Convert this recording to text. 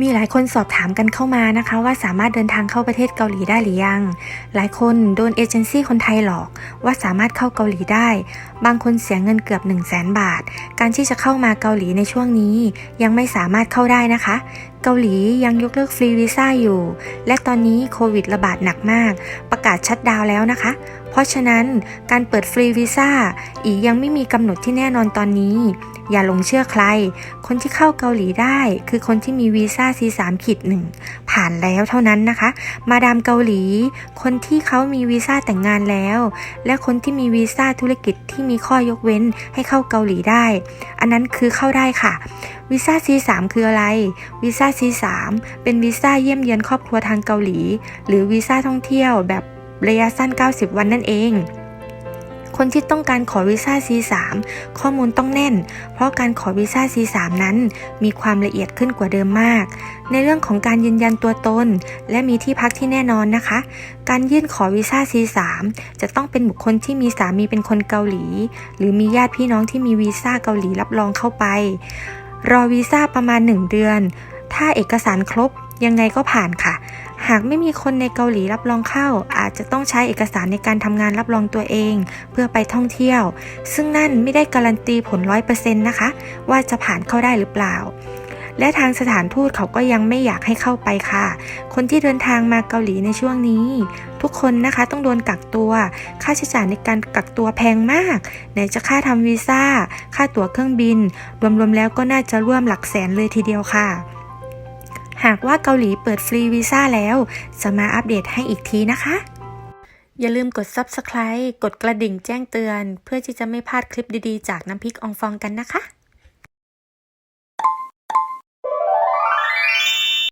มีหลายคนสอบถามกันเข้ามานะคะว่าสามารถเดินทางเข้าประเทศเกาหลีได้หรือยัง หลายคนโดนเอเจนซี่คนไทยหลอก ว่าสามารถเข้าเกาหลีได้ บางคนเสียเงินเกือบ 1 0 0 0 0แสนบาท การที่จะเข้ามาเกาหลีในช่วงนี้ ยังไม่สามารถเข้าได้นะคะ เกาหลียังยกเลิกฟรีวีซ่าอยู่ และตอนนี้โควิดระบาดหนักมาก ประกาศชัดดาวแล้วนะคะ เพราะฉะนั้นการเปิดฟรีวีซ่าอียังไม่มีกำหนดที่แน่นอนตอนนี้ อย่าหลงเชื่อใคร คนที่เข้าเกาหลีได้ คือคนที่มีวีซ่า C3 ขีดหนึ่งผ่านแล้วเท่านั้นนะคะ มาดามเกาหลี คนที่เขามีวีซ่าแต่งงานแล้ว และคนที่มีวีซ่าธุรกิจที่มีข้อยกเว้นให้เข้าเกาหลีได้ อันนั้นคือเข้าได้ค่ะวีซ่า C3 คืออะไร วีซ่า C3 เป็นวีซ่าเยี่ยมเยียนครอบครัวทางเกาหลี หรือวีซ่าท่องเที่ยวแบบ ระยะสั้น 90 วันนั่นเอง คนที่ต้องการขอวีซ่า C3 ข้อมูลต้องแน่น เพราะการขอวีซ่า C3 นั้นมีความละเอียดขึ้นกว่าเดิมมาก ในเรื่องของการยืนยันตัวตน และมีที่พักที่แน่นอนนะคะ การยื่นขอวีซ่า C3 จะต้องเป็นบุคคลที่มีสามีเป็นคนเกาหลี หรือมีญาติพี่น้องที่มีวีซ่าเกาหลีรับรองเข้าไป รอวีซ่าประมาณ 1 เดือน ถ้าเอกสารครบ ยังไงก็ผ่านค่ะ หากไม่มีคนในเกาหลีรับรองเข้า อาจจะต้องใช้เอกสารในการทำงานรับรองตัวเอง เพื่อไปท่องเที่ยว ซึ่งนั่นไม่ได้การันตีผลร้อยเปอร์เซ็นต์นะคะ ว่าจะผ่านเข้าได้หรือเปล่า และทางสถานทูตเขาก็ยังไม่อยากให้เข้าไปค่ะ คนที่เดินทางมาเกาหลีในช่วงนี้ ทุกคนนะคะต้องโดนกักตัว ค่าใช้จ่ายในการกักตัวแพงมาก ไหนจะค่าทำวีซ่า ค่าตั๋วเครื่องบิน รวมๆแล้วก็น่าจะร่วมหลักแสนเลยทีเดียวค่ะ หากว่าเกาหลีเปิดฟรีวีซ่าแล้ว จะมาอัปเดตให้อีกทีนะคะ อย่าลืมกด Subscribe กดกระดิ่งแจ้งเตือน เพื่อที่จะไม่พลาดคลิปดีๆ จากน้ำพริกอองฟองกันนะคะ